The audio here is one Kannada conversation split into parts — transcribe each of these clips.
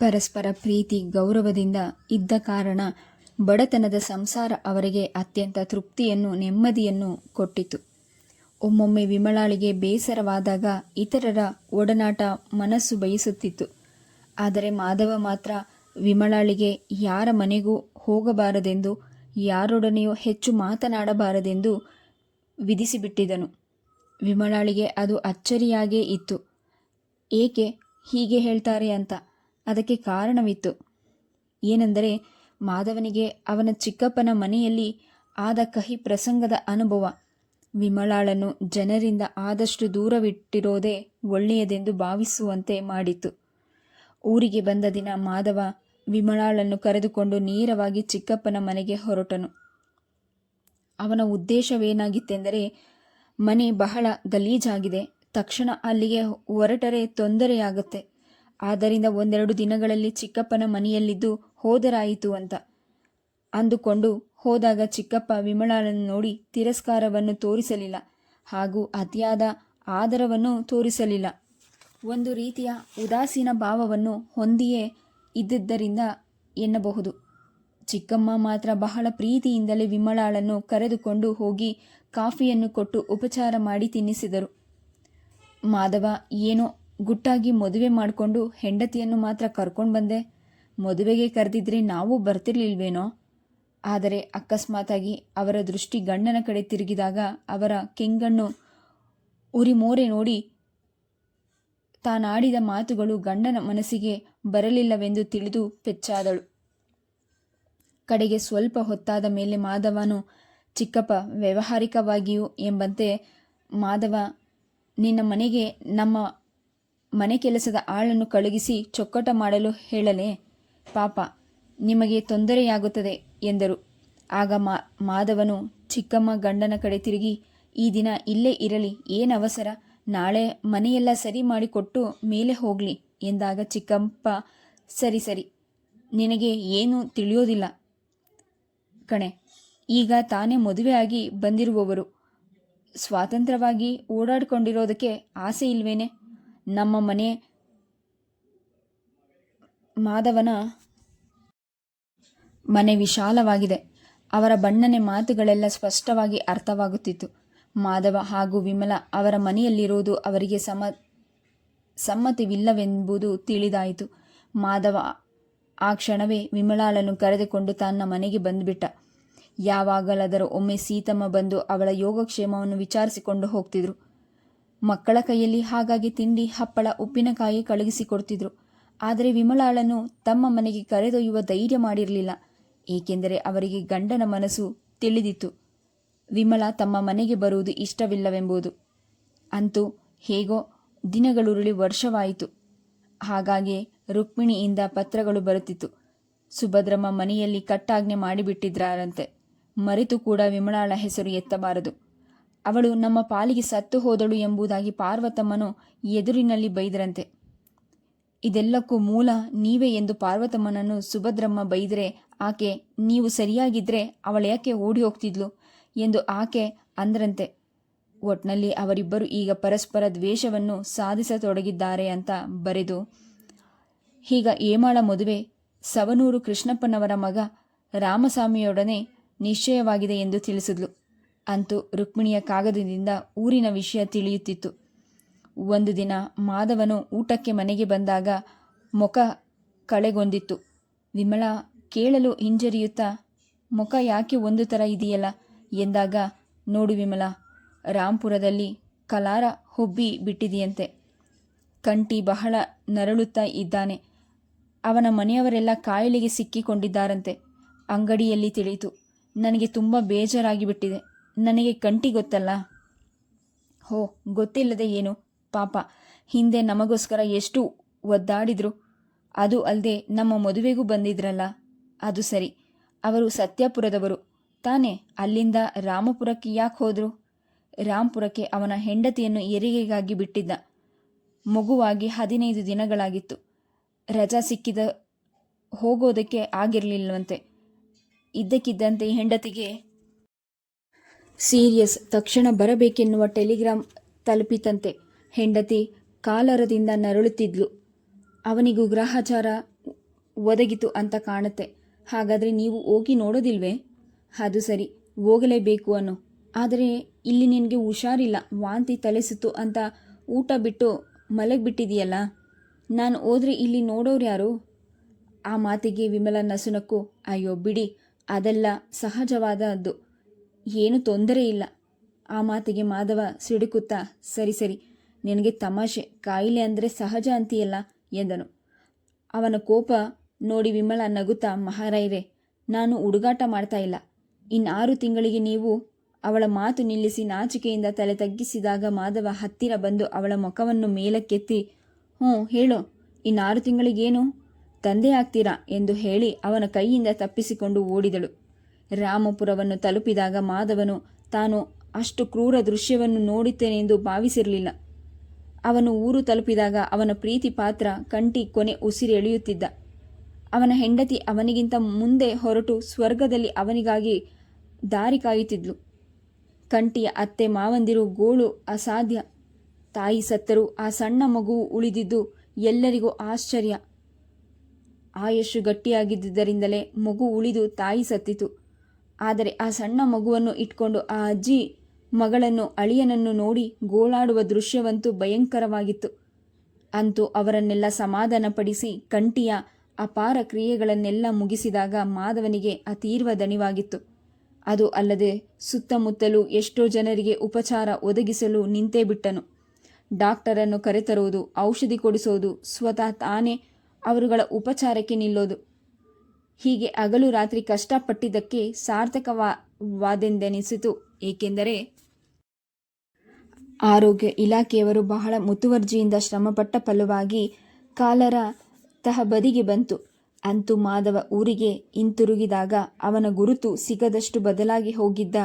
ಪರಸ್ಪರ ಪ್ರೀತಿ, ಗೌರವದಿಂದ ಇದ್ದ ಕಾರಣ ಬಡತನದ ಸಂಸಾರ ಅವರಿಗೆ ಅತ್ಯಂತ ತೃಪ್ತಿಯನ್ನು, ನೆಮ್ಮದಿಯನ್ನು ಕೊಟ್ಟಿತು. ಒಮ್ಮೊಮ್ಮೆ ವಿಮಲಾಳಿಗೆ ಬೇಸರವಾದಾಗ ಇತರರ ಒಡನಾಟ ಮನಸ್ಸು ಬಯಸುತ್ತಿತ್ತು. ಆದರೆ ಮಾಧವ ಮಾತ್ರ ವಿಮಲಾಳಿಗೆ, ಯಾರ ಮನೆಗೂ ಹೋಗಬಾರದೆಂದು, ಯಾರೊಡನೆಯೂ ಹೆಚ್ಚು ಮಾತನಾಡಬಾರದೆಂದು ವಿಧಿಸಿಬಿಟ್ಟಿದನು. ವಿಮಲಾಳಿಗೆ ಅದು ಅಚ್ಚರಿಯಾಗೇ ಇತ್ತು. ಏಕೆ ಹೀಗೆ ಹೇಳ್ತಾರೆ? ಅಂತ ಅದಕ್ಕೆ ಕಾರಣವಿತ್ತು. ಏನೆಂದರೆ, ಮಾಧವನಿಗೆ ಅವನ ಚಿಕ್ಕಪ್ಪನ ಮನೆಯಲ್ಲಿ ಆದ ಕಹಿ ಪ್ರಸಂಗದ ಅನುಭವ. ವಿಮಲಾಳನ್ನು ಜನರಿಂದ ಆದಷ್ಟು ದೂರವಿಟ್ಟಿರೋದೇ ಒಳ್ಳೆಯದೆಂದು ಭಾವಿಸುವಂತೆ ಮಾಡಿತು ಊರಿಗೆ ಬಂದ ದಿನ ಮಾಧವ ವಿಮಲಾಳನ್ನು ಕರೆದುಕೊಂಡು ನೇರವಾಗಿ ಚಿಕ್ಕಪ್ಪನ ಮನೆಗೆ ಹೊರಟನು. ಅವನ ಉದ್ದೇಶವೇನಾಗಿತ್ತೆಂದರೆ, ಮನೆ ಬಹಳ ಗಲೀಜಾಗಿದೆ. ತಕ್ಷಣ ಅಲ್ಲಿಗೆ ಹೊರಟರೆ ತೊಂದರೆಯಾಗುತ್ತೆ. ಆದ್ದರಿಂದ ಒಂದೆರಡು ದಿನಗಳಲ್ಲಿ ಚಿಕ್ಕಪ್ಪನ ಮನೆಯಲ್ಲಿದ್ದು ಹೋದರಾಯಿತು ಅಂತ. ಅಂದುಕೊಂಡು ಹೋದಾಗ ಚಿಕ್ಕಪ್ಪ ವಿಮಲಾಳನ್ನು ನೋಡಿ ತಿರಸ್ಕಾರವನ್ನು ತೋರಿಸಲಿಲ್ಲ. ಹಾಗೂ ಅತಿಯಾದ ಆದರವನ್ನು ತೋರಿಸಲಿಲ್ಲ. ಒಂದು ರೀತಿಯ ಉದಾಸೀನ ಭಾವವನ್ನು ಹೊಂದಿಯೇ ಇದ್ದಿದ್ದರಿಂದ ಎನ್ನಬಹುದು. ಚಿಕ್ಕಮ್ಮ ಮಾತ್ರ ಬಹಳ ಪ್ರೀತಿಯಿಂದಲೇ ವಿಮಲಾಳನ್ನು ಕರೆದುಕೊಂಡು ಹೋಗಿ ಕಾಫಿಯನ್ನು ಕೊಟ್ಟು ಉಪಚಾರ ಮಾಡಿ ತಿನ್ನಿಸಿದರು. ಮಾಧವ, ಏನೋ ಗುಟ್ಟಾಗಿ ಮದುವೆ ಮಾಡಿಕೊಂಡು ಹೆಂಡತಿಯನ್ನು ಮಾತ್ರ ಕರ್ಕೊಂಡು ಬಂದೆ. ಮದುವೆಗೆ ಕರೆದಿದ್ರೆ ನಾವು ಬರ್ತಿರ್ಲಿಲ್ವೇನೋ? ಆದರೆ ಅಕಸ್ಮಾತಾಗಿ ಅವರ ದೃಷ್ಟಿ ಗಂಡನ ಕಡೆ ತಿರುಗಿದಾಗ ಅವರ ಕೆಂಗಣ್ಣು ಉರಿಮೋರೆ ನೋಡಿ ತಾನಾಡಿದ ಮಾತುಗಳು ಗಂಡನ ಮನಸ್ಸಿಗೆ ಬರಲಿಲ್ಲವೆಂದು ತಿಳಿದು ಪೆಚ್ಚಾದಳು. ಕಡೆಗೆ ಸ್ವಲ್ಪ ಹೊತ್ತಾದ ಮೇಲೆ ಮಾಧವನು, ಚಿಕ್ಕಪ್ಪ, ವ್ಯವಹಾರಿಕವಾಗಿಯೂ ಎಂಬಂತೆ ಮಾಧವ, ನಿನ್ನ ಮನೆಗೆ ನಮ್ಮ ಮನೆ ಕೆಲಸದ ಆಳನ್ನು ಕಳುಗಿಸಿ ಚೊಕ್ಕಟ ಮಾಡಲು ಹೇಳಲೇ, ಪಾಪ, ನಿಮಗೆ ತೊಂದರೆಯಾಗುತ್ತದೆ ಎಂದರು. ಆಗ ಮಾ, ಮಾಧವನು ಚಿಕ್ಕಮ್ಮ ಗಂಡನ ಕಡೆ ತಿರುಗಿ, ಈ ದಿನ ಇಲ್ಲೇ ಇರಲಿ, ಏನು ಅವಸರ? ನಾಳೆ ಮನೆಯೆಲ್ಲ ಸರಿ ಮಾಡಿಕೊಟ್ಟು ಮೇಲೆ ಹೋಗಲಿ ಎಂದಾಗ ಚಿಕ್ಕಪ್ಪ, ಸರಿ ಸರಿ, ನಿನಗೆ ಏನು ತಿಳಿಯೋದಿಲ್ಲ. ಕಣೆ, ಈಗ ತಾನೇ ಮದುವೆಯಾಗಿ ಬಂದಿರುವವರು. ಸ್ವಾತಂತ್ರ್ಯವಾಗಿ ಓಡಾಡಿಕೊಂಡಿರೋದಕ್ಕೆ ಆಸೆ ಇಲ್ವೇನೆ? ನಮ್ಮ ಮನೆ ಮಾಧವನ ಮನೆ ವಿಶಾಲವಾಗಿದೆ. ಅವರ ಬಣ್ಣನೆ ಮಾತುಗಳೆಲ್ಲ ಸ್ಪಷ್ಟವಾಗಿ ಅರ್ಥವಾಗುತ್ತಿತ್ತು. ಮಾಧವ ಹಾಗೂ ವಿಮಲ ಅವರ ಮನೆಯಲ್ಲಿರುವುದು ಅವರಿಗೆ ಸಮ, ಸಮ್ಮತಿವಿಲ್ಲವೆಂಬುದು ತಿಳಿದಾಯಿತು. ಮಾಧವ ಆ ಕ್ಷಣವೇ ವಿಮಲಾಳನ್ನು ಕರೆದುಕೊಂಡು ತನ್ನ ಮನೆಗೆ ಬಂದುಬಿಟ್ಟ. ಯಾವಾಗಲಾದರೂ ಒಮ್ಮೆ ಸೀತಮ್ಮ ಬಂದು ಅವಳ ಯೋಗಕ್ಷೇಮವನ್ನು ವಿಚಾರಿಸಿಕೊಂಡು ಹೋಗ್ತಿದ್ರು. ಮಕ್ಕಳ ಕೈಯಲ್ಲಿ ಹಾಗಾಗಿ ತಿಂಡಿ, ಹಪ್ಪಳ, ಉಪ್ಪಿನಕಾಯಿ ಕಳುಹಿಸಿಕೊಡ್ತಿದ್ರು. ಆದರೆ ವಿಮಲಾಳನ್ನು ತಮ್ಮ ಮನೆಗೆ ಕರೆದೊಯ್ಯುವ ಧೈರ್ಯ ಮಾಡಿರಲಿಲ್ಲ. ಏಕೆಂದರೆ ಅವರಿಗೆ ಗಂಡನ ಮನಸ್ಸು ತಿಳಿದಿತ್ತು. ವಿಮಲಾ ತಮ್ಮ ಮನೆಗೆ ಬರುವುದು ಇಷ್ಟವಿಲ್ಲವೆಂಬುದು. ಅಂತೂ ಹೇಗೋ ದಿನಗಳುರುಳಿ ವರ್ಷವಾಯಿತು. ಹಾಗಾಗಿ ರುಕ್ಮಿಣಿಯಿಂದ ಪತ್ರಗಳು ಬರುತ್ತಿತ್ತು. ಸುಭದ್ರಮ್ಮ ಮನೆಯಲ್ಲಿ ಕಟ್ಟಾಜ್ಞೆ ಮಾಡಿಬಿಟ್ಟಿದ್ರಾರಂತೆ. ಮರೆತು ಕೂಡ ವಿಮಲಾಳ ಹೆಸರು ಎತ್ತಬಾರದು. ಅವಳು ನಮ್ಮ ಪಾಲಿಗೆ ಸತ್ತು ಹೋದಳು ಎಂಬುದಾಗಿ ಪಾರ್ವತಮ್ಮನು ಎದುರಿನಲ್ಲಿ ಬೈದರಂತೆ. ಇದೆಲ್ಲಕ್ಕೂ ಮೂಲ ನೀವೇ ಎಂದು ಪಾರ್ವತಮ್ಮನನ್ನು ಸುಭದ್ರಮ್ಮ ಬೈದರೆ ಆಕೆ, ನೀವು ಸರಿಯಾಗಿದ್ರೆ ಅವಳ್ಯಾಕೆ ಓಡಿ ಹೋಗ್ತಿದ್ಲು ಎಂದು ಆಕೆ ಅಂದ್ರಂತೆ. ಒಟ್ನಲ್ಲಿ ಅವರಿಬ್ಬರು ಈಗ ಪರಸ್ಪರ ದ್ವೇಷವನ್ನು ಸಾಧಿಸತೊಡಗಿದ್ದಾರೆ ಅಂತ ಬರೆದು, ಹೀಗ ಏಮಾಳ ಮದುವೆ ಸವನೂರು ಕೃಷ್ಣಪ್ಪನವರ ಮಗ ರಾಮಸ್ವಾಮಿಯೊಡನೆ ನಿಶ್ಚಯವಾಗಿದೆ ಎಂದು ತಿಳಿಸಿದ್ಲು. ಅಂತೂ ರುಕ್ಮಿಣಿಯ ಕಾಗದದಿಂದ ಊರಿನ ವಿಷಯ ತಿಳಿಯುತ್ತಿತ್ತು. ಒಂದು ದಿನ ಮಾಧವನು ಊಟಕ್ಕೆ ಮನೆಗೆ ಬಂದಾಗ ಮುಖ ಕಳೆಗೊಂದಿತ್ತು ವಿಮಲ ಕೇಳಲು ಹಿಂಜರಿಯುತ್ತಾ, ಮುಖ ಯಾಕೆ ಒಂದು ಥರ ಇದೆಯಲ್ಲ? ಎಂದಾಗ, ನೋಡು ವಿಮಲ, ರಾಂಪುರದಲ್ಲಿ ಕಲಾರ ಹುಬ್ಬಿ ಬಿಟ್ಟಿದೆಯಂತೆ. ಕಂಟಿ ಬಹಳ ನರಳುತ್ತಾ ಇದ್ದಾನೆ. ಅವನ ಮನೆಯವರೆಲ್ಲ ಕಾಯಿಲೆಗೆ ಸಿಕ್ಕಿಕೊಂಡಿದ್ದಾರಂತೆ. ಅಂಗಡಿಯಲ್ಲಿ ತಿಳಿಯಿತು. ನನಗೆ ತುಂಬ ಬೇಜಾರಾಗಿ ಬಿಟ್ಟಿದೆ ನನಗೆ ಕಂಟಿ ಗೊತ್ತಲ್ಲ ಹೋ, ಗೊತ್ತಿಲ್ಲದೆ ಏನು? ಪಾಪ, ಹಿಂದೆ ನಮಗೋಸ್ಕರ ಎಷ್ಟು ಒದ್ದಾಡಿದ್ರು. ಅದು ಅಲ್ಲದೆ ನಮ್ಮ ಮದುವೆಗೂ ಬಂದಿದ್ರಲ್ಲ. ಅದು ಸರಿ, ಅವರು ಸತ್ಯಪುರದವರು. ತಾನೇ, ಅಲ್ಲಿಂದ ರಾಮಪುರಕ್ಕೆ ಯಾಕೆ ಹೋದರು? ರಾಮ್ಪುರಕ್ಕೆ ಅವನ ಹೆಂಡತಿಯನ್ನು ಎರಿಗೆಗಾಗಿ ಬಿಟ್ಟಿದ್ದ. ಮಗುವಾಗಿ ಹದಿನೈದು ದಿನಗಳಾಗಿತ್ತು. ರಜಾ ಸಿಕ್ಕಿದ ಹೋಗೋದಕ್ಕೆ ಆಗಿರಲಿಲ್ಲವಂತೆ ಇದ್ದಕ್ಕಿದ್ದಂತೆ ಹೆಂಡತಿಗೆ ಸೀರಿಯಸ್ ತಕ್ಷಣ ಬರಬೇಕೆನ್ನುವ ಟೆಲಿಗ್ರಾಮ್ ತಲುಪಿತಂತೆ. ಹೆಂಡತಿ ಕಾಲರದಿಂದ ನರಳುತ್ತಿದ್ಲು. ಅವನಿಗೂ ಗ್ರಹಚಾರ ಒದಗಿತು ಅಂತ ಕಾಣುತ್ತೆ. ಹಾಗಾದರೆ ನೀವು ಹೋಗಿ ನೋಡೋದಿಲ್ವೇ? ಅದು ಸರಿ, ಹೋಗಲೇಬೇಕು ಅನ್ನು. ಆದರೆ ಇಲ್ಲಿ ನಿನಗೆ ಹುಷಾರಿಲ್ಲ, ವಾಂತಿ ತಲೆಸಿತು ಅಂತ ಊಟ ಬಿಟ್ಟು ಮಲಗಿಬಿಟ್ಟಿದೆಯಲ್ಲ ನಾನು ಹೋದರೆ ಇಲ್ಲಿ ನೋಡೋರು ಯಾರು? ಆ ಮಾತಿಗೆ ವಿಮಲ ನಸುನಕ್ಕು, ಅಯ್ಯೋ ಬಿಡಿ, ಅದೆಲ್ಲ ಸಹಜವಾದದ್ದು. ಏನು ತೊಂದರೆ ಇಲ್ಲ. ಆ ಮಾತಿಗೆ ಮಾಧವ ಸಿಡುಕುತ್ತಾ, ಸರಿ ಸರಿ, ನಿನಗೆ ತಮಾಷೆ. ಕಾಯಿಲೆ ಅಂದರೆ ಸಹಜ ಅಂತೀಯಲ್ಲ, ಎಂದನು. ಅವನ ಕೋಪ ನೋಡಿ ವಿಮಲ ನಗುತ್ತಾ ಮಹಾರಾಯರೇ ನಾನು ಹುಡುಗಾಟ ಮಾಡ್ತಾ ಇಲ್ಲ. ಇನ್ನಾರು ತಿಂಗಳಿಗೆ ನೀವು ಅವಳ ಮಾತು ನಿಲ್ಲಿಸಿ ನಾಚಿಕೆಯಿಂದ ತಲೆ ತಗ್ಗಿಸಿದಾಗ ಮಾಧವ ಹತ್ತಿರ ಬಂದು ಅವಳ ಮುಖವನ್ನು ಮೇಲಕ್ಕೆತ್ತಿ, ಹ್ಞೂ, ಹೇಳು. ಇನ್ನಾರು ತಿಂಗಳಿಗೇನು ತಂದೆ ಆಗ್ತೀರಾ? ಎಂದು ಹೇಳಿ ಅವನ ಕೈಯಿಂದ ತಪ್ಪಿಸಿಕೊಂಡು ಓಡಿದಳು. ರಾಮಪುರವನ್ನು ತಲುಪಿದಾಗ ಮಾಧವನು, ತಾನು ಅಷ್ಟು ಕ್ರೂರ ದೃಶ್ಯವನ್ನು ನೋಡುತ್ತೇನೆಂದು ಭಾವಿಸಿರಲಿಲ್ಲ. ಅವನು ಊರು ತಲುಪಿದಾಗ ಅವನ ಪ್ರೀತಿ ಪಾತ್ರ ಕಂಟಿ ಕೊನೆ ಉಸಿರೆಳೆಯುತ್ತಿದ್ದ ಅವನ ಹೆಂಡತಿ ಅವನಿಗಿಂತ ಮುಂದೆ ಹೊರಟು ಸ್ವರ್ಗದಲ್ಲಿ ಅವನಿಗಾಗಿ ದಾರಿ ಕಾಯುತ್ತಿದ್ಲು. ಕಂಟಿಯ ಅತ್ತೆ ಮಾವಂದಿರು ಗೋಳು ಅಸಾಧ್ಯ. ತಾಯಿ ಸತ್ತರೂ ಆ ಸಣ್ಣ ಮಗು ಉಳಿದಿದ್ದು ಎಲ್ಲರಿಗೂ ಆಶ್ಚರ್ಯ. ಆಯಸ್ಸು ಗಟ್ಟಿಯಾಗಿದ್ದುದರಿಂದಲೇ ಮಗು ಉಳಿದು ತಾಯಿ ಸತ್ತಿತು. ಆದರೆ ಆ ಸಣ್ಣ ಮಗುವನ್ನು ಇಟ್ಕೊಂಡು ಆ ಅಜ್ಜಿ ಮಗಳನ್ನು, ಅಳಿಯನನ್ನು ನೋಡಿ ಗೋಳಾಡುವ ದೃಶ್ಯವಂತೂ ಭಯಂಕರವಾಗಿತ್ತು. ಅಂತೂ ಅವರನ್ನೆಲ್ಲ ಸಮಾಧಾನಪಡಿಸಿ ಕಂಠಿಯ ಅಪಾರ ಕ್ರಿಯೆಗಳನ್ನೆಲ್ಲ ಮುಗಿಸಿದಾಗ ಮಾಧವನಿಗೆ ಅತೀರ್ವ ದಣಿವಾಗಿತ್ತು. ಅದು ಅಲ್ಲದೆ ಸುತ್ತಮುತ್ತಲೂ ಎಷ್ಟೋ ಜನರಿಗೆ ಉಪಚಾರ ಒದಗಿಸಲು ನಿಂತೇ ಬಿಟ್ಟನು. ಡಾಕ್ಟರನ್ನು ಕರೆತರುವುದು, ಔಷಧಿ ಕೊಡಿಸೋದು, ಸ್ವತಃ ತಾನೇ ಅವರುಗಳ ಉಪಚಾರಕ್ಕೆ ನಿಲ್ಲೋದು. ಹೀಗೆ ಹಗಲು ರಾತ್ರಿ ಕಷ್ಟಪಟ್ಟಿದ್ದಕ್ಕೆ ಸಾರ್ಥಕವಾದೆಂದೆನಿಸಿತು. ಏಕೆಂದರೆ ಆರೋಗ್ಯ ಇಲಾಖೆಯವರು ಬಹಳ ಮುತುವರ್ಜಿಯಿಂದ ಶ್ರಮಪಟ್ಟ ಫಲವಾಗಿ ಕಾಲರ ತಹಬದಿಗೆ ಬಂತು. ಅಂತೂ ಮಾಧವ ಊರಿಗೆ ಹಿಂತಿರುಗಿದಾಗ ಅವನ ಗುರುತು ಸಿಗದಷ್ಟು ಬದಲಾಗಿ ಹೋಗಿದ್ದ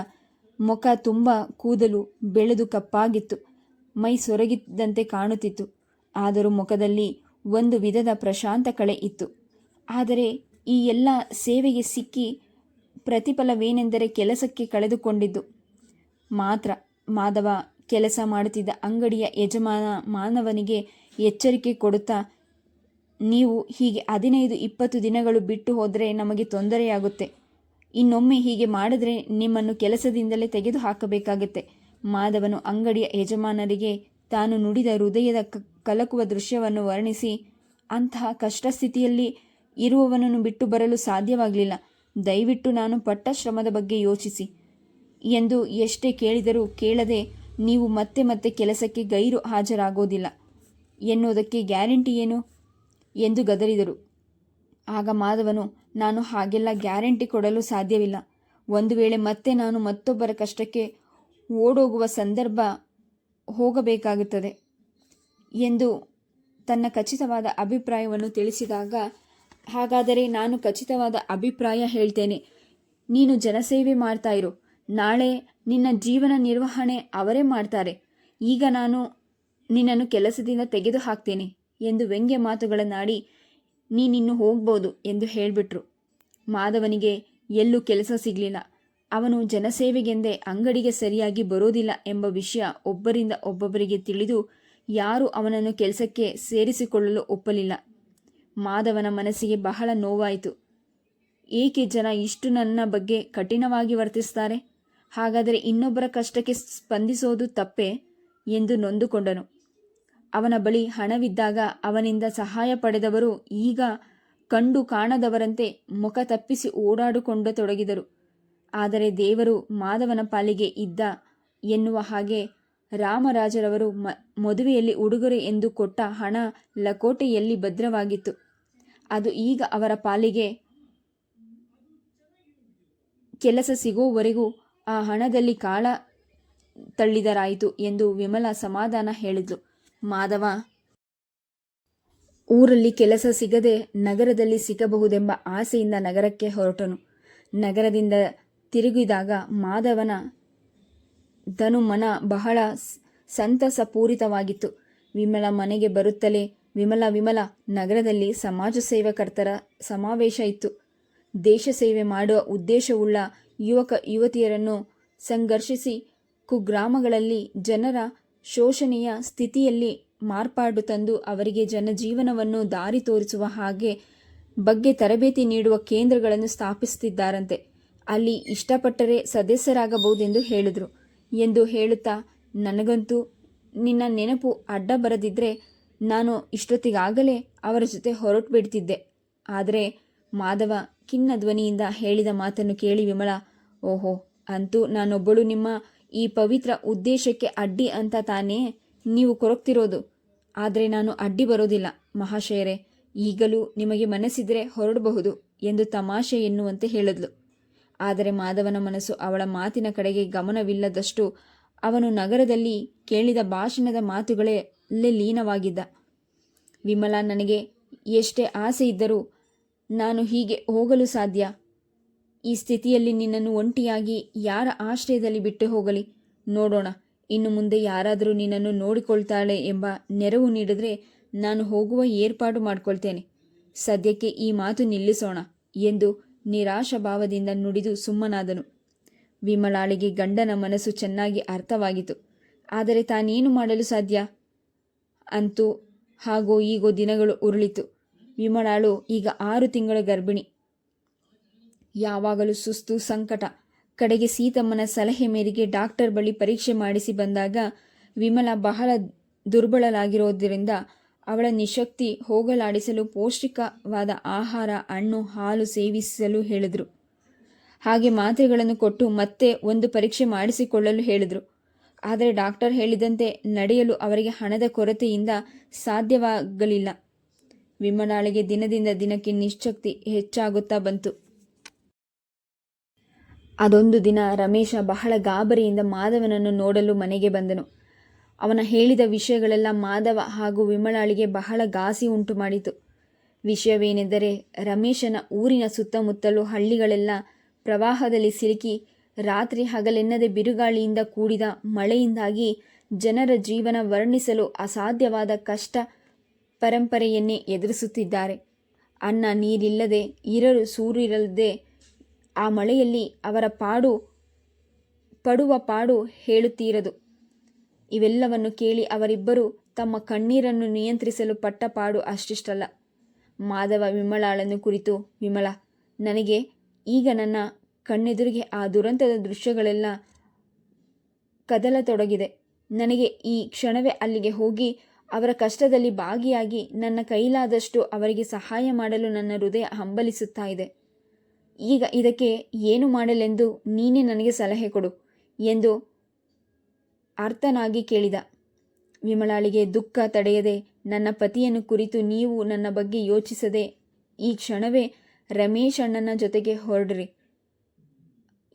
ಮುಖ ತುಂಬ ಕೂದಲು ಬೆಳೆದು ಕಪ್ಪಾಗಿತ್ತು. ಮೈ ಸೊರಗಿದ್ದಂತೆ ಕಾಣುತ್ತಿತ್ತು. ಆದರೂ ಮುಖದಲ್ಲಿ ಒಂದು ವಿಧದ ಪ್ರಶಾಂತ ಕಳೆ ಇತ್ತು. ಆದರೆ ಈ ಎಲ್ಲ ಸೇವೆಗೆ ಸಿಕ್ಕಿ ಪ್ರತಿಫಲವೇನೆಂದರೆ ಕೆಲಸಕ್ಕೆ ಕಳೆದುಕೊಂಡಿದ್ದು. ಮಾತ್ರ ಮಾಧವ ಕೆಲಸ ಮಾಡುತ್ತಿದ್ದ ಅಂಗಡಿಯ ಯಜಮಾನ ಮಾನವನಿಗೆ ಎಚ್ಚರಿಕೆ ಕೊಡುತ್ತಾ, ನೀವು ಹೀಗೆ ಹದಿನೈದು, ಇಪ್ಪತ್ತು ದಿನಗಳು ಬಿಟ್ಟು ಹೋದರೆ ನಮಗೆ ತೊಂದರೆಯಾಗುತ್ತೆ. ಇನ್ನೊಮ್ಮೆ ಹೀಗೆ ಮಾಡಿದ್ರೆ ನಿಮ್ಮನ್ನು ಕೆಲಸದಿಂದಲೇ ತೆಗೆದು ಹಾಕಬೇಕಾಗುತ್ತೆ ಮಾಧವನು ಅಂಗಡಿಯ ಯಜಮಾನರಿಗೆ ತಾನು ನುಡಿದ ಹೃದಯದ ಕಲಕುವ ದೃಶ್ಯವನ್ನು ವರ್ಣಿಸಿ, ಅಂತಹ ಕಷ್ಟ ಸ್ಥಿತಿಯಲ್ಲಿ ಇರುವವನನ್ನು ಬಿಟ್ಟು ಬರಲು ಸಾಧ್ಯವಾಗಲಿಲ್ಲ. ದಯವಿಟ್ಟು ನಾನು ಪಟ್ಟ ಶ್ರಮದ ಬಗ್ಗೆ ಯೋಚಿಸಿ. ಎಂದು ಎಷ್ಟೇ ಕೇಳಿದರೂ ಕೇಳದೆ ನೀವು ಮತ್ತೆ ಮತ್ತೆ ಕೆಲಸಕ್ಕೆ ಗೈರು ಹಾಜರಾಗೋದಿಲ್ಲ. ಎನ್ನುವುದಕ್ಕೆ ಗ್ಯಾರಂಟಿ ಏನು? ಎಂದು ಗದರಿದರು. ಆಗ ಮಾಧವನು, ನಾನು ಹಾಗೆಲ್ಲ ಗ್ಯಾರಂಟಿ ಕೊಡಲು ಸಾಧ್ಯವಿಲ್ಲ. ಒಂದು ವೇಳೆ ಮತ್ತೆ ನಾನು ಮತ್ತೊಬ್ಬರ ಕಷ್ಟಕ್ಕೆ ಓಡೋಗುವ ಸಂದರ್ಭ ಹೋಗಬೇಕಾಗುತ್ತದೆ ಎಂದು ತನ್ನ ಖಚಿತವಾದ ಅಭಿಪ್ರಾಯವನ್ನು ತಿಳಿಸಿದಾಗ ಹಾಗಾದರೆ ನಾನು ಖಚಿತವಾದ ಅಭಿಪ್ರಾಯ ಹೇಳ್ತೇನೆ. ನೀನು ಜನಸೇವೆ ಮಾಡ್ತಾ ಇರು. ನಾಳೆ ನಿನ್ನ ಜೀವನ ನಿರ್ವಹಣೆ ಅವರೇ ಮಾಡ್ತಾರೆ. ಈಗ ನಾನು ನಿನ್ನನ್ನು ಕೆಲಸದಿಂದ ತೆಗೆದು ಹಾಕ್ತೇನೆ ಎಂದು ವ್ಯಂಗ್ಯ ಮಾತುಗಳನ್ನಾಡಿ ನೀನಿನ್ನು ಹೋಗ್ಬೋದು ಎಂದು ಹೇಳಿಬಿಟ್ರು. ಮಾಧವನಿಗೆ ಎಲ್ಲೂ ಕೆಲಸ ಸಿಗಲಿಲ್ಲ. ಅವನು ಜನಸೇವೆಗೆಂದೇ ಅಂಗಡಿಗೆ ಸರಿಯಾಗಿ ಬರೋದಿಲ್ಲ ಎಂಬ ವಿಷಯ ಒಬ್ಬರಿಂದ ಒಬ್ಬೊಬ್ಬರಿಗೆ ತಿಳಿದು ಯಾರೂ ಅವನನ್ನು ಕೆಲಸಕ್ಕೆ ಸೇರಿಸಿಕೊಳ್ಳಲು ಒಪ್ಪಲಿಲ್ಲ. ಮಾಧವನ ಮನಸ್ಸಿಗೆ ಬಹಳ ನೋವಾಯಿತು. ಏಕೆ ಜನ ಇಷ್ಟು ನನ್ನ ಬಗ್ಗೆ ಕಠಿಣವಾಗಿ ವರ್ತಿಸ್ತಾರೆ? ಹಾಗಾದರೆ ಇನ್ನೊಬ್ಬರ ಕಷ್ಟಕ್ಕೆ ಸ್ಪಂದಿಸೋದು ತಪ್ಪೇ? ಎಂದು ನೊಂದುಕೊಂಡನು. ಅವನ ಬಳಿ ಹಣವಿದ್ದಾಗ ಅವನಿಂದ ಸಹಾಯ ಪಡೆದವರು ಈಗ ಕಂಡು ಕಾಣದವರಂತೆ ಮುಖ ತಪ್ಪಿಸಿ ಓಡಾಡಿಕೊಂಡು ತೊಡಗಿದರು ಆದರೆ ದೇವರು ಮಾಧವನ ಪಾಲಿಗೆ ಇದ್ದ ಎನ್ನುವ ಹಾಗೆ ರಾಮರಾಜರವರು ಮ, ಮದುವೆಯಲ್ಲಿ ಉಡುಗೊರೆ ಎಂದು ಕೊಟ್ಟ ಹಣ ಲಕೋಟೆಯಲ್ಲಿ ಭದ್ರವಾಗಿತ್ತು. ಅದು ಈಗ ಅವರ ಪಾಲಿಗೆ ಕೆಲಸ ಸಿಗೋವರೆಗೂ ಆ ಹಣದಲ್ಲಿ ಕಾಳ ತಳ್ಳಿದರಾಯಿತು ಎಂದು ವಿಮಲ ಸಮಾಧಾನ ಹೇಳಿದ್ಲು. ಮಾಧವ, ಊರಲ್ಲಿ ಕೆಲಸ ಸಿಗದೆ ನಗರದಲ್ಲಿ ಸಿಗಬಹುದೆಂಬ ಆಸೆಯಿಂದ ನಗರಕ್ಕೆ ಹೊರಟನು. ನಗರದಿಂದ ತಿರುಗಿದಾಗ ಮಾಧವನ ಧನುಮನ ಬಹಳ ಸಂತಸಪೂರಿತವಾಗಿತ್ತು ವಿಮಲ ಮನೆಗೆ ಬರುತ್ತಲೇ ವಿಮಲ ವಿಮಲ, ನಗರದಲ್ಲಿ ಸಮಾಜ ಸೇವಕರ್ತರ ಸಮಾವೇಶ ಇತ್ತು. ದೇಶ ಸೇವೆ ಮಾಡುವ ಉದ್ದೇಶವುಳ್ಳ ಯುವಕ ಯುವತಿಯರನ್ನು ಸಂಘರ್ಷಿಸಿ ಕುಗ್ರಾಮಗಳಲ್ಲಿ ಜನರ ಶೋಷಣೆಯ ಸ್ಥಿತಿಯಲ್ಲಿ ಮಾರ್ಪಾಡು ತಂದು ಅವರಿಗೆ ಜನಜೀವನವನ್ನು ದಾರಿ ತೋರಿಸುವ ಹಾಗೆ ಬಗ್ಗೆ ತರಬೇತಿ ನೀಡುವ ಕೇಂದ್ರಗಳನ್ನು ಸ್ಥಾಪಿಸುತ್ತಿದ್ದಾರಂತೆ. ಅಲ್ಲಿ ಇಷ್ಟಪಟ್ಟರೆ ಸದಸ್ಯರಾಗಬಹುದೆಂದು ಹೇಳಿದರು. ಎಂದು ಹೇಳುತ್ತಾ, ನನಗಂತೂ ನಿನ್ನ ನೆನಪು ಅಡ್ಡ ಬರದಿದ್ದರೆ ನಾನು ಇಷ್ಟೊತ್ತಿಗಾಗಲೇ ಅವರ ಜೊತೆ ಹೊರಟು ಬಿಡ್ತಿದ್ದೆ ಆದರೆ ಮಾಧವ ಖಿನ್ನ ಧ್ವನಿಯಿಂದ ಹೇಳಿದ ಮಾತನ್ನು ಕೇಳಿ ವಿಮಲ, ಓಹೋ, ಅಂತೂ ನಾನೊಬ್ಬಳು ನಿಮ್ಮ ಈ ಪವಿತ್ರ ಉದ್ದೇಶಕ್ಕೆ ಅಡ್ಡಿ ಅಂತ ತಾನೇ ನೀವು ಕೊರಗ್ತಿರೋದು. ಆದರೆ ನಾನು ಅಡ್ಡಿ ಬರೋದಿಲ್ಲ, ಮಹಾಶಯರೇ. ಈಗಲೂ ನಿಮಗೆ ಮನಸ್ಸಿದ್ರೆ ಹೊರಡಬಹುದು ಎಂದು ತಮಾಷೆ ಎನ್ನುವಂತೆ ಹೇಳಿದ್ಲು. ಆದರೆ ಮಾಧವನ ಮನಸ್ಸು ಅವಳ ಮಾತಿನ ಕಡೆಗೆ ಗಮನವಿಲ್ಲದಷ್ಟು ಅವನು ನಗರದಲ್ಲಿ ಕೇಳಿದ ಭಾಷಣದ ಮಾತುಗಳಲ್ಲೇ ಲೀನವಾಗಿದ್ದ. ವಿಮಲಾ ನನಗೆ ಎಷ್ಟೇ ಆಸೆ ಇದ್ದರೂ ನಾನು ಹೀಗೆ ಹೋಗಲು ಸಾಧ್ಯ. ಈ ಸ್ಥಿತಿಯಲ್ಲಿ ನಿನ್ನನ್ನು ಒಂಟಿಯಾಗಿ ಯಾರ ಆಶ್ರಯದಲ್ಲಿ ಬಿಟ್ಟು ಹೋಗಲಿ. ನೋಡೋಣ, ಇನ್ನು ಮುಂದೆ ಯಾರಾದರೂ ನಿನ್ನನ್ನು ನೋಡಿಕೊಳ್ತಾಳೆ ಎಂಬ ನೆರವು ನೀಡಿದ್ರೆ ನಾನು ಹೋಗುವ ಏರ್ಪಾಡು ಮಾಡಿಕೊಳ್ತೇನೆ. ಸದ್ಯಕ್ಕೆ ಈ ಮಾತು ನಿಲ್ಲಿಸೋಣ ಎಂದು ನಿರಾಶಾಭಾವದಿಂದ ನುಡಿದು ಸುಮ್ಮನಾದನು. ವಿಮಲಾಳಿಗೆ ಗಂಡನ ಮನಸ್ಸು ಚೆನ್ನಾಗಿ ಅರ್ಥವಾಗಿತು ಆದರೆ ತಾನೇನು ಮಾಡಲು ಸಾಧ್ಯ? ಅಂತೂ ಹಾಗೋ ಈಗೋ ದಿನಗಳು ಉರುಳಿತು. ವಿಮಲಾಳು ಈಗ ಆರು ತಿಂಗಳ ಗರ್ಭಿಣಿ. ಯಾವಾಗಲೂ ಸುಸ್ತು ಸಂಕಟ. ಕಡೆಗೆ ಸೀತಮ್ಮನ ಸಲಹೆ ಮೇರೆಗೆ ಡಾಕ್ಟರ್ ಬಳಿ ಪರೀಕ್ಷೆ ಮಾಡಿಸಿ ಬಂದಾಗ ವಿಮಲ ಬಹಳ ದುರ್ಬಲರಾಗಿರೋದ್ರಿಂದ ಅವಳ ನಿಶಕ್ತಿ ಹೋಗಲಾಡಿಸಲು ಪೌಷ್ಟಿಕವಾದ ಆಹಾರ, ಹಣ್ಣು, ಹಾಲು ಸೇವಿಸಲು ಹೇಳಿದರು. ಹಾಗೆ ಮಾತ್ರೆಗಳನ್ನು ಕೊಟ್ಟು ಮತ್ತೆ ಒಂದು ಪರೀಕ್ಷೆ ಮಾಡಿಸಿಕೊಳ್ಳಲು ಹೇಳಿದರು. ಆದರೆ ಡಾಕ್ಟರ್ ಹೇಳಿದಂತೆ ನಡೆಯಲು ಅವರಿಗೆ ಹಣದ ಕೊರತೆಯಿಂದ ಸಾಧ್ಯವಾಗಲಿಲ್ಲ. ವಿಮಲಾಳಿಗೆ ದಿನದಿಂದ ದಿನಕ್ಕೆ ನಿಶ್ಚಕ್ತಿ ಹೆಚ್ಚಾಗುತ್ತಾ ಬಂತು. ಅದೊಂದು ದಿನ ರಮೇಶ ಬಹಳ ಗಾಬರಿಯಿಂದ ಮಾಧವನನ್ನು ನೋಡಲು ಮನೆಗೆ ಬಂದನು. ಅವನ ಹೇಳಿದ ವಿಷಯಗಳೆಲ್ಲ ಮಾಧವ ಹಾಗೂ ವಿಮಲಾಳಿಗೆ ಬಹಳ ಘಾಸಿ ಉಂಟು ಮಾಡಿತು. ವಿಷಯವೇನೆಂದರೆ ರಮೇಶನ ಊರಿನ ಸುತ್ತಮುತ್ತಲು ಹಳ್ಳಿಗಳೆಲ್ಲ ಪ್ರವಾಹದಲ್ಲಿ ಸಿಲುಕಿ ರಾತ್ರಿ ಹಗಲೆನ್ನದೆ ಬಿರುಗಾಳಿಯಿಂದ ಕೂಡಿದ ಮಳೆಯಿಂದಾಗಿ ಜನರ ಜೀವನ ವರ್ಣಿಸಲು ಅಸಾಧ್ಯವಾದ ಕಷ್ಟ ಪರಂಪರೆಯನ್ನೇ ಎದುರಿಸುತ್ತಿದ್ದಾರೆ. ಅನ್ನ ನೀರಿಲ್ಲದೆ ಇರಲು ಸೂರಿರಲ್ಲದೆ ಆ ಮಳೆಯಲ್ಲಿ ಅವರ ಪಾಡು, ಪಡುವ ಪಾಡು ಹೇಳುತ್ತೀರದು. ಇವೆಲ್ಲವನ್ನು ಕೇಳಿ ಅವರಿಬ್ಬರು ತಮ್ಮ ಕಣ್ಣೀರನ್ನು ನಿಯಂತ್ರಿಸಲು ಪಟ್ಟ ಪಾಡು ಅಷ್ಟಿಷ್ಟಲ್ಲ. ಮಾಧವ ವಿಮಲಾಳನ್ನು ಕುರಿತು ವಿಮಲ ನನಗೆ ಈಗ ನನ್ನ ಕಣ್ಣೆದುರಿಗೆ ಆ ದುರಂತದ ದೃಶ್ಯಗಳೆಲ್ಲ ಕದಲತೊಡಗಿದೆ. ನನಗೆ ಈ ಕ್ಷಣವೇ ಅಲ್ಲಿಗೆ ಹೋಗಿ ಅವರ ಕಷ್ಟದಲ್ಲಿ ಭಾಗಿಯಾಗಿ ನನ್ನ ಕೈಲಾದಷ್ಟು ಅವರಿಗೆ ಸಹಾಯ ಮಾಡಲು ನನ್ನ ಹೃದಯ ಹಂಬಲಿಸುತ್ತಾ ಇದೆ. ಈಗ ಇದಕ್ಕೆ ಏನು ಮಾಡಲೆಂದು ನೀನೇ ನನಗೆ ಸಲಹೆ ಕೊಡು ಎಂದು ಅರ್ಥನಾಗಿ ಕೇಳಿದ. ವಿಮಲಾಳಿಗೆ ದುಃಖ ತಡೆಯದೆ ನನ್ನ ಪತಿಯನ್ನು ಕುರಿತು ನೀವು ನನ್ನ ಬಗ್ಗೆ ಯೋಚಿಸದೆ ಈ ಕ್ಷಣವೇ ರಮೇಶ್ ಅಣ್ಣನ ಜೊತೆಗೆ ಹೊರಡ್ರಿ.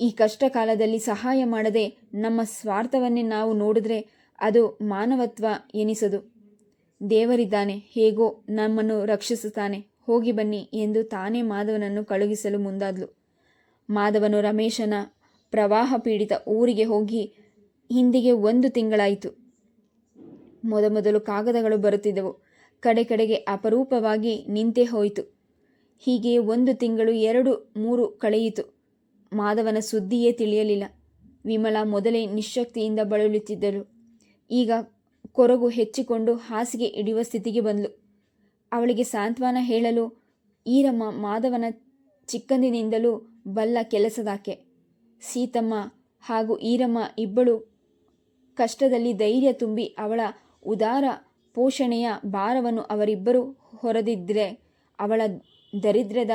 ಈ ಕಷ್ಟ ಕಾಲದಲ್ಲಿ ಸಹಾಯ ಮಾಡದೆ ನಮ್ಮ ಸ್ವಾರ್ಥವನ್ನೇ ನಾವು ನೋಡಿದ್ರೆ ಅದು ಮಾನವತ್ವ ಎನಿಸದು. ದೇವರಿದ್ದಾನೆ, ಹೇಗೋ ನಮ್ಮನ್ನು ರಕ್ಷಿಸುತ್ತಾನೆ. ಹೋಗಿ ಬನ್ನಿ ಎಂದು ತಾನೇ ಮಾಧವನನ್ನು ಕಳುಹಿಸಲು ಮುಂದಾದ್ಲು. ಮಾಧವನು ರಮೇಶನ ಪ್ರವಾಹ ಪೀಡಿತ ಊರಿಗೆ ಹೋಗಿ ಹಿಂದಿಗೆ ಒಂದು ತಿಂಗಳಾಯಿತು. ಮೊದಮೊದಲು ಕಾಗದಗಳು ಬರುತ್ತಿದ್ದವು. ಕಡೆ ಕಡೆಗೆ ಅಪರೂಪವಾಗಿ ನಿಂತೇ ಹೋಯಿತು. ಹೀಗೆ ಒಂದು ತಿಂಗಳು ಎರಡು ಮೂರು ಕಳೆಯಿತು. ಮಾಧವನ ಸುದ್ದಿಯೇ ತಿಳಿಯಲಿಲ್ಲ. ವಿಮಲಾ ಮೊದಲೇ ನಿಶಕ್ತಿಯಿಂದ ಬಳಲುತ್ತಿದ್ದಳು ಈಗ ಕೊರಗು ಹೆಚ್ಚಿಕೊಂಡು ಹಾಸಿಗೆ ಹಿಡಿಯುವ ಸ್ಥಿತಿಗೆ ಬಂದಳು ಅವಳಿಗೆ ಸಾಂತ್ವನ ಹೇಳಲು ಈರಮ್ಮ ಮಾಧವನ ಚಿಕ್ಕಂದಿನಿಂದಲೂ ಬಲ್ಲ ಕೆಲಸದಾಕೆ. ಸೀತಮ್ಮ ಹಾಗೂ ಈರಮ್ಮ ಇಬ್ಬಳು ಕಷ್ಟದಲ್ಲಿ ಧೈರ್ಯ ತುಂಬಿ ಅವಳ ಉದಾರ ಪೋಷಣೆಯ ಭಾರವನ್ನು ಅವರಿಬ್ಬರು ಹೊರದಿದ್ದರೆ ಅವಳ ದರಿದ್ರದ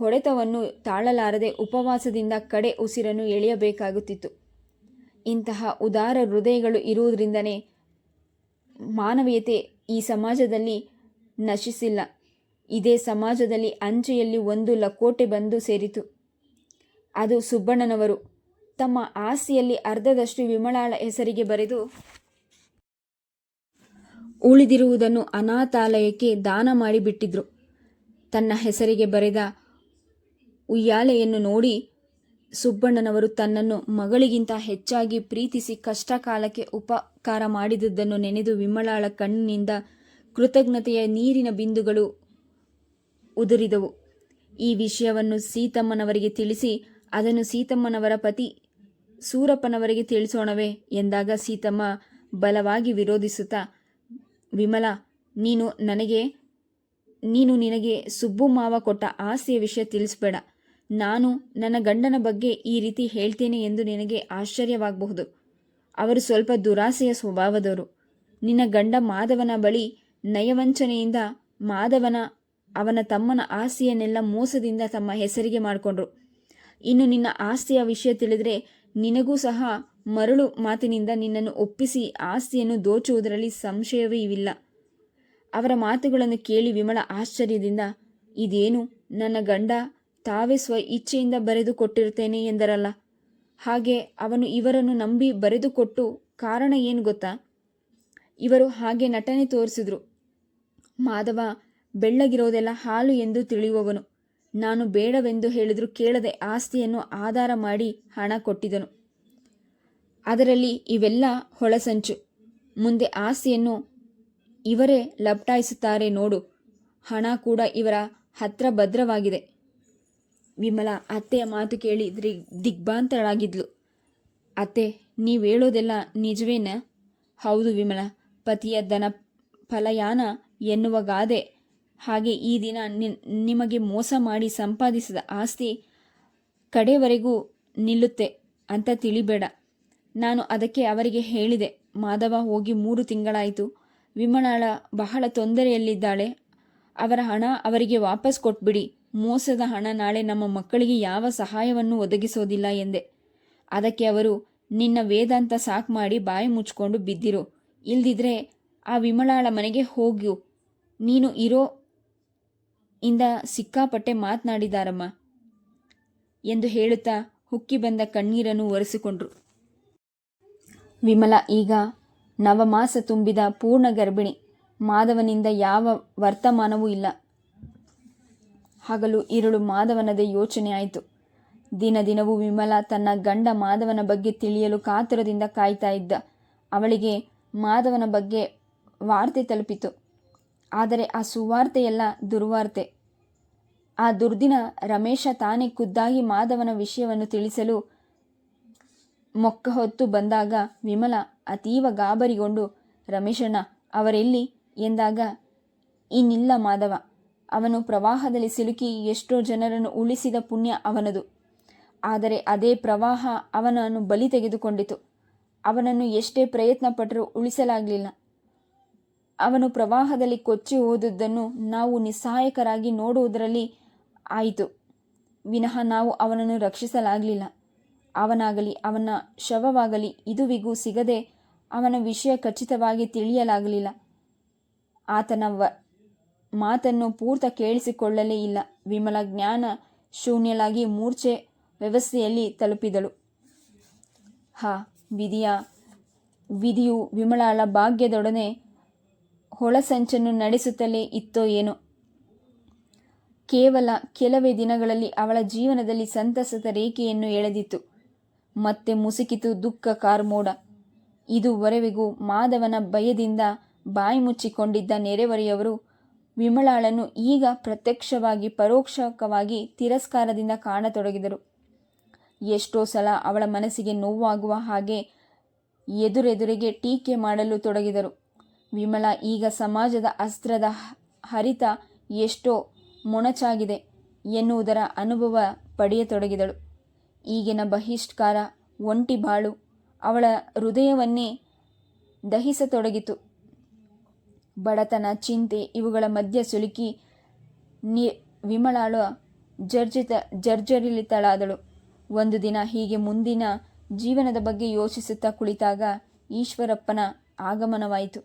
ಹೊಡೆತವನ್ನು ತಾಳಲಾರದೆ ಉಪವಾಸದಿಂದ ಕಡೆ ಉಸಿರನ್ನು ಎಳೆಯಬೇಕಾಗುತ್ತಿತ್ತು. ಇಂತಹ ಉದಾರ ಹೃದಯಗಳು ಇರುವುದರಿಂದನೇ ಮಾನವೀಯತೆ ಈ ಸಮಾಜದಲ್ಲಿ ನಶಿಸಿಲ್ಲ. ಇದೇ ಸಮಾಜದಲ್ಲಿ ಅಂಚೆಯಲ್ಲಿ ಒಂದು ಲಕೋಟೆ ಬಂದು ಸೇರಿತು. ಅದು ಸುಬ್ಬಣ್ಣನವರು. ತಮ್ಮ ಆಸ್ತಿಯಲ್ಲಿ ಅರ್ಧದಷ್ಟು ವಿಮಲಾಳ ಹೆಸರಿಗೆ ಬರೆದು, ಉಳಿದಿರುವುದನ್ನು ಅನಾಥಾಲಯಕ್ಕೆ ದಾನ ಮಾಡಿಬಿಟ್ಟಿದ್ರು. ತನ್ನ ಹೆಸರಿಗೆ ಬರೆದ ಉಯ್ಯಾಲೆಯನ್ನು ನೋಡಿ ಸುಬ್ಬಣ್ಣನವರು ತನ್ನನ್ನು ಮಗಳಿಗಿಂತ ಹೆಚ್ಚಾಗಿ ಪ್ರೀತಿಸಿ ಕಷ್ಟ ಕಾಲಕ್ಕೆ ಉಪಕಾರ ಮಾಡಿದುದನ್ನು ನೆನೆದು ವಿಮಲಾಳ ಕಣ್ಣಿನಿಂದ ಕೃತಜ್ಞತೆಯ ನೀರಿನ ಬಿಂದುಗಳು ಉದುರಿದವು. ಈ ವಿಷಯವನ್ನು ಸೀತಮ್ಮನವರಿಗೆ ತಿಳಿಸಿ, ಅದನ್ನು ಸೀತಮ್ಮನವರ ಪತಿ ಸೂರಪ್ಪನವರಿಗೆ ತಿಳಿಸೋಣವೇ ಎಂದಾಗ ಸೀತಮ್ಮ ಬಲವಾಗಿ ವಿರೋಧಿಸುತ್ತಾ, ವಿಮಲ, ನೀನು ನನಗೆ, ನೀನು ನಿನಗೆ ಸುಬ್ಬು ಮಾವ ಕೊಟ್ಟ ಆಸೆಯ ವಿಷಯ ತಿಳಿಸ್ಬೇಡ. ನಾನು ನನ್ನ ಗಂಡನ ಬಗ್ಗೆ ಈ ರೀತಿ ಹೇಳ್ತೇನೆ ಎಂದು ನಿನಗೆ ಆಶ್ಚರ್ಯವಾಗಬಹುದು. ಅವರು ಸ್ವಲ್ಪ ದುರಾಸೆಯ ಸ್ವಭಾವದವರು. ನಿನ್ನ ಗಂಡ ಮಾಧವನ ಬಳಿ ನಯವಂಚನೆಯಿಂದ ಮಾಧವನ, ಅವನ ತಮ್ಮನ ಆಸ್ತಿಯನ್ನೆಲ್ಲ ಮೋಸದಿಂದ ತಮ್ಮ ಹೆಸರಿಗೆ ಮಾಡಿಕೊಂಡ್ರು. ಇನ್ನು ನಿನ್ನ ಆಸ್ತಿಯ ವಿಷಯ ತಿಳಿದರೆ ನಿನಗೂ ಸಹ ಮರಳು ಮಾತಿನಿಂದ ನಿನ್ನನ್ನು ಒಪ್ಪಿಸಿ ಆಸ್ತಿಯನ್ನು ದೋಚುವುದರಲ್ಲಿ ಸಂಶಯವೇ ಇವಿಲ್ಲ. ಅವರ ಮಾತುಗಳನ್ನು ಕೇಳಿ ವಿಮಳ ಆಶ್ಚರ್ಯದಿಂದ, ಇದೇನು ನನ್ನ ಗಂಡ ತಾವೇ ಸ್ವ ಇಚ್ಛೆಯಿಂದ ಬರೆದು ಕೊಟ್ಟಿರ್ತೇನೆ ಎಂದರಲ್ಲ. ಹಾಗೆ ಅವನು ಇವರನ್ನು ನಂಬಿ ಬರೆದುಕೊಟ್ಟು ಕಾರಣ ಏನು ಗೊತ್ತಾ? ಇವರು ಹಾಗೆ ನಟನೆ ತೋರಿಸಿದ್ರು. ಮಾಧವ, ಬೆಳ್ಳಗಿರೋದೆಲ್ಲ ಹಾಲು ಎಂದು ತಿಳಿಯುವವನು. ನಾನು ಬೇಡವೆಂದು ಹೇಳಿದ್ರು ಕೇಳದೆ ಆಸ್ತಿಯನ್ನು ಆಧಾರ ಮಾಡಿ ಹಣ ಕೊಟ್ಟಿದನು ಅದರಲ್ಲಿ ಇವೆಲ್ಲ ಹೊಳಸಂಚು. ಮುಂದೆ ಆಸ್ತಿಯನ್ನು ಇವರೇ ಲಪಟಾಯಿಸುತ್ತಾರೆ ನೋಡು. ಹಣ ಕೂಡ ಇವರ ಹತ್ರ ಭದ್ರವಾಗಿದೆ. ವಿಮಲ ಅತ್ತೆಯ ಮಾತು ಕೇಳಿ ದ್ರಿ ದಿಗ್ಭಾಂತಳಾಗಿದ್ಲು ಅತ್ತೆ, ನೀವು ಹೇಳೋದೆಲ್ಲ ನಿಜವೇನ? ಹೌದು ವಿಮಲ, ಪತಿಯ ದನ ಫಲಯಾನ ಎನ್ನುವ ಗಾದೆ. ಹಾಗೆ ಈ ದಿನ ನಿಮಗೆ ಮೋಸ ಮಾಡಿ ಸಂಪಾದಿಸಿದ ಆಸ್ತಿ ಕಡೆವರೆಗೂ ನಿಲ್ಲುತ್ತೆ ಅಂತ ತಿಳಿಬೇಡ. ನಾನು ಅದಕ್ಕೆ ಅವರಿಗೆ ಹೇಳಿದೆ, ಮಾಧವ ಹೋಗಿ ಮೂರು ತಿಂಗಳಾಯಿತು. ವಿಮಲಾಳ ಬಹಳ ತೊಂದರೆಯಲ್ಲಿದ್ದಾಳೆ. ಅವರ ಹಣ ಅವರಿಗೆ ವಾಪಸ್ ಕೊಟ್ಬಿಡಿ. ಮೋಸದ ಹಣ ನಾಳೆ ನಮ್ಮ ಮಕ್ಕಳಿಗೆ ಯಾವ ಸಹಾಯವನ್ನು ಒದಗಿಸೋದಿಲ್ಲ ಎಂದೆ. ಅದಕ್ಕೆ ಅವರು, ನಿನ್ನ ವೇದಾಂತ ಸಾಕ್ ಮಾಡಿ ಬಾಯಿ ಮುಚ್ಕೊಂಡು ಬಿದ್ದಿರು. ಇಲ್ದಿದ್ರೆ ಆ ವಿಮಲಾಳ ಮನೆಗೆ ಹೋಗು ನೀನು ಇರೋ ಇಂದ ಸಿಕ್ಕಾಪಟ್ಟೆ ಮಾತನಾಡಿದಾರಮ್ಮ ಎಂದು ಹೇಳುತ್ತಾ ಹುಕ್ಕಿ ಬಂದ ಕಣ್ಣೀರನ್ನು ಒರೆಸಿಕೊಂಡ್ರು. ವಿಮಲ ಈಗ ನವಮಾಸ ತುಂಬಿದ ಪೂರ್ಣ ಗರ್ಭಿಣಿ. ಮಾಧವನಿಂದ ಯಾವ ವರ್ತಮಾನವೂ ಇಲ್ಲ. ಹಗಲು ಇರುಳು ಮಾಧವನದೇ ಯೋಚನೆ ಆಯಿತು. ದಿನ ದಿನವೂ ವಿಮಲ ತನ್ನ ಗಂಡ ಮಾಧವನ ಬಗ್ಗೆ ತಿಳಿಯಲು ಕಾತರದಿಂದ ಕಾಯ್ತಾ ಇದ್ದ. ಅವಳಿಗೆ ಮಾಧವನ ಬಗ್ಗೆ ವಾರ್ತೆ ತಲುಪಿತು. ಆದರೆ ಆ ಸುವಾರ್ತೆಯೆಲ್ಲ ದುರ್ವಾರ್ತೆ. ಆ ದುರ್ದಿನ ರಮೇಶ ತಾನೇ ಖುದ್ದಾಗಿ ಮಾಧವನ ವಿಷಯವನ್ನು ತಿಳಿಸಲು ಮೊಕ್ಕ ಹೊತ್ತು ಬಂದಾಗ ವಿಮಲ ಅತೀವ ಗಾಬರಿಗೊಂಡು, ರಮೇಶಣ್ಣ, ಅವರೆಲ್ಲಿ? ಎಂದಾಗ ಇನ್ನಿಲ್ಲ ಮಾಧವ. ಅವನು ಪ್ರವಾಹದಲ್ಲಿ ಸಿಲುಕಿ ಎಷ್ಟೋ ಜನರನ್ನು ಉಳಿಸಿದ ಪುಣ್ಯ ಅವನದು. ಆದರೆ ಅದೇ ಪ್ರವಾಹ ಅವನನ್ನು ಬಲಿ ತೆಗೆದುಕೊಂಡಿತು. ಅವನನ್ನು ಎಷ್ಟೇ ಪ್ರಯತ್ನ ಪಟ್ಟರೂ ಉಳಿಸಲಾಗಲಿಲ್ಲ. ಅವನು ಪ್ರವಾಹದಲ್ಲಿ ಕೊಚ್ಚಿ ಹೋದುದನ್ನು ನಾವು ನಿಸ್ಸಹಾಯಕರಾಗಿ ನೋಡುವುದರಲ್ಲಿ ಆಯಿತು. ವಿನಃ ನಾವು ಅವನನ್ನು ರಕ್ಷಿಸಲಾಗಲಿಲ್ಲ. ಅವನಾಗಲಿ, ಅವನ ಶವವಾಗಲಿ ಇದುವಿಗೂ ಸಿಗದೆ ಅವನ ವಿಷಯ ಖಚಿತವಾಗಿ ತಿಳಿಯಲಾಗಲಿಲ್ಲ. ಆತನ ಮಾತನ್ನು ಪೂರ್ತ ಕೇಳಿಸಿಕೊಳ್ಳಲೇ ಇಲ್ಲ. ವಿಮಲ ಜ್ಞಾನ ಶೂನ್ಯಲಾಗಿ ಮೂರ್ಛೆ ವ್ಯವಸ್ಥೆಯಲ್ಲಿ ತಲುಪಿದಳು. ಹಾ, ವಿಧಿಯ, ವಿಧಿಯು ವಿಮಲಾಳ ಭಾಗ್ಯದೊಡನೆ ಹೊಳಸಂಚನ್ನು ನಡೆಸುತ್ತಲೇ ಇತ್ತೋ ಏನೋ. ಕೇವಲ ಕೆಲವೇ ದಿನಗಳಲ್ಲಿ ಅವಳ ಜೀವನದಲ್ಲಿ ಸಂತಸದ ರೇಖೆಯನ್ನು ಎಳೆದಿತ್ತು. ಮತ್ತೆ ಮುಸುಕಿತು ದುಃಖ ಕಾರ್ಮೋಡ. ಇದುವರೆವಿಗೂ ಮಾಧವನ ಭಯದಿಂದ ಬಾಯಿ ಮುಚ್ಚಿಕೊಂಡಿದ್ದ ನೆರೆಹೊರೆಯವರು ವಿಮಲಾಳನ್ನು ಈಗ ಪ್ರತ್ಯಕ್ಷವಾಗಿ ಪರೋಕ್ಷಕವಾಗಿ ತಿರಸ್ಕಾರದಿಂದ ಕಾಣತೊಡಗಿದರು. ಎಷ್ಟೋ ಸಲ ಅವಳ ಮನಸ್ಸಿಗೆ ನೋವಾಗುವ ಹಾಗೆ ಎದುರೆದುರಿಗೆ ಟೀಕೆ ಮಾಡಲು ತೊಡಗಿದರು. ವಿಮಲ ಈಗ ಸಮಾಜದ ಅಸ್ತ್ರದ ಹರಿತ ಎಷ್ಟೋ ಮೊಣಚಾಗಿದೆ ಎನ್ನುವುದರ ಅನುಭವ ಪಡೆಯತೊಡಗಿದಳು. ಈಗಿನ ಬಹಿಷ್ಕಾರ, ಒಂಟಿ ಬಾಳು ಅವಳ ಹೃದಯವನ್ನೇ ದಹಿಸತೊಡಗಿತು. ಬಡತನ, ಚಿಂತೆ ಇವುಗಳ ಮಧ್ಯೆ ಸುಲುಕಿ ನಿ ವಿಮಲಾಳ ಜರ್ಜಿತ ಜರ್ಜರಿಲಿತಳಾದಳು. ಒಂದು ದಿನ ಹೀಗೆ ಮುಂದಿನ ಜೀವನದ ಬಗ್ಗೆ ಯೋಚಿಸುತ್ತಾ ಕುಳಿತಾಗ ಈಶ್ವರಪ್ಪನ ಆಗಮನವಾಯಿತು.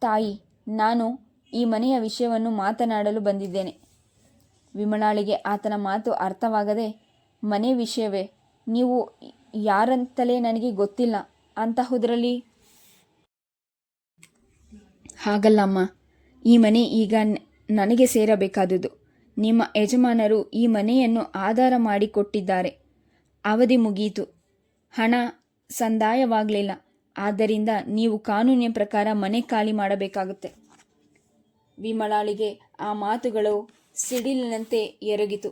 ತಾಯಿ, ನಾನು ಈ ಮನೆಯ ವಿಷಯವನ್ನು ಮಾತನಾಡಲು ಬಂದಿದ್ದೇನೆ. ವಿಮಲಾಳಿಗೆ ಆತನ ಮಾತು ಅರ್ಥವಾಗದೆ, ಮನೆ ವಿಷಯವೇ, ನೀವು ಯಾರಂತಲೇ ನನಗೆ ಗೊತ್ತಿಲ್ಲ, ಅಂತಹುದರಲ್ಲಿ ಹಾಗಲ್ಲಮ್ಮ, ಈ ಮನೆ ಈಗ ನನಗೆ ಸೇರಬೇಕಾದುದು. ನಿಮ್ಮ ಯಜಮಾನರು ಈ ಮನೆಯನ್ನು ಆಧಾರ ಮಾಡಿಕೊಟ್ಟಿದ್ದಾರೆ ಅವಧಿ ಮುಗಿಯಿತು ಹಣ ಸಂದಾಯವಾಗಲಿಲ್ಲ. ಆದ್ದರಿಂದ ನೀವು ಕಾನೂನಿನ ಪ್ರಕಾರ ಮನೆ ಖಾಲಿ ಮಾಡಬೇಕಾಗುತ್ತೆ. ವಿಮಲಾಳಿಗೆ ಆ ಮಾತುಗಳು ಸಿಡಿಲಿನಂತೆ ಎರಗಿತು.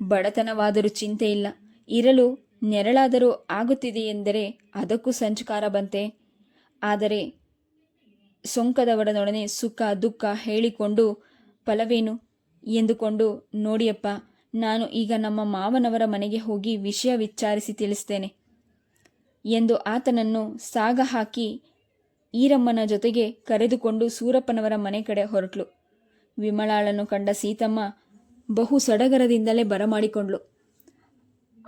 ಬಡತನವಾದರೂ ಚಿಂತೆ ಇಲ್ಲ. ಇರಲು ನೆರಳಾದರೂ ಆಗುತ್ತಿದೆಯೆಂದರೆ ಅದಕ್ಕೂ ಸಂಚಕಾರ ಬಂತೆ. ಆದರೆ ಸೊಂಕದವರದೊಡನೆ ಸುಖ, ದುಃಖ ಹೇಳಿಕೊಂಡು ಫಲವೇನು ಎಂದುಕೊಂಡು ನೋಡಿಯಪ್ಪ, ನಾನು ಈಗ ನಮ್ಮ ಮಾವನವರ ಮನೆಗೆ ಹೋಗಿ ವಿಷಯ ವಿಚಾರಿಸಿ ತಿಳಿಸ್ತೇನೆ ಎಂದು ಆತನನ್ನು ಸಾಗ ಹಾಕಿ ಈರಮ್ಮನ ಜೊತೆಗೆ ಕರೆದುಕೊಂಡು ಸೂರಪ್ಪನವರ ಮನೆ ಕಡೆ ಹೊರಟ್ಲು. ವಿಮಲಾಳನ್ನು ಕಂಡ ಸೀತಮ್ಮ ಬಹು ಸಡಗರದಿಂದಲೇ ಬರಮಾಡಿಕೊಂಡ್ಳು.